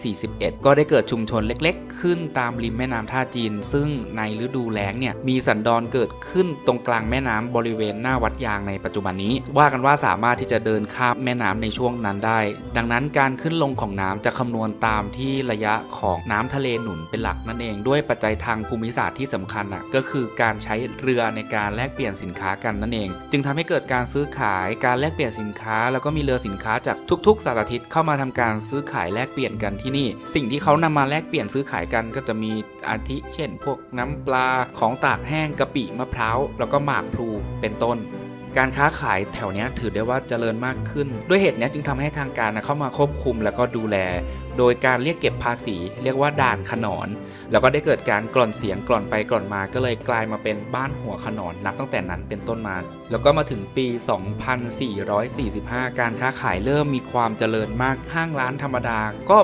441 ก็ได้เกิดชุมชนเล็กๆ ขึ้นตามริมแม่น้ำท่าจีน ซึ่งในฤดูแล้งเนี่ยมีสันดอนเกิดขึ้นตรงกลางแม่น้ำบริเวณหน้าวัดยางในปัจจุบันนี้ ว่ากันว่าสามารถที่จะเดินข้ามแม่น้ำในช่วงนั้นได้ ดังนั้นการขึ้นลงของน้ำจะคำนวณตามที่ระยะของน้ำทะเลหนุนเป็นหลักนั่นเอง ด้วยปัจจัยทางภูมิศาสตร์ที่สำคัญอะก็คือการใช้เรือในการแลกเปลี่ยนสินค้ากันนั่นเอง จึงทำให้เกิดการซื้อขายการแลกเปลี่ยนสินค้า แล้วก็มีเรือสินค้าจากทุกๆสารทิศเข้ามาทำการซื้อขายแลกกเปลี่ยนกันที่นี่ สิ่งที่เขานำมาแลกเปลี่ยนซื้อขายกันก็จะมีอาทิเช่น พวกน้ำปลาของตากแห้งกะปิมะพร้าวแล้วก็หมากพลูเป็นต้น การค้าขายแถวเนี้ยถือได้ว่าเจริญมากขึ้น ด้วยเหตุนี้จึงทำให้ทางการนะเข้ามาควบคุมแล้วก็ดูแล โดยการเรียกเก็บภาษี เรียกว่าด่านขนอน แล้วก็ได้เกิดการกล่อนเสียงกล่อนไปกล่อนมาก็เลยกลายมาเป็นบ้านหัวขนอนนับตั้งแต่นั้นเป็นต้นมา แล้วก็มาถึงปี 2445 การค้าขายเริ่มมีความเจริญมากห้างร้านธรรมดาก็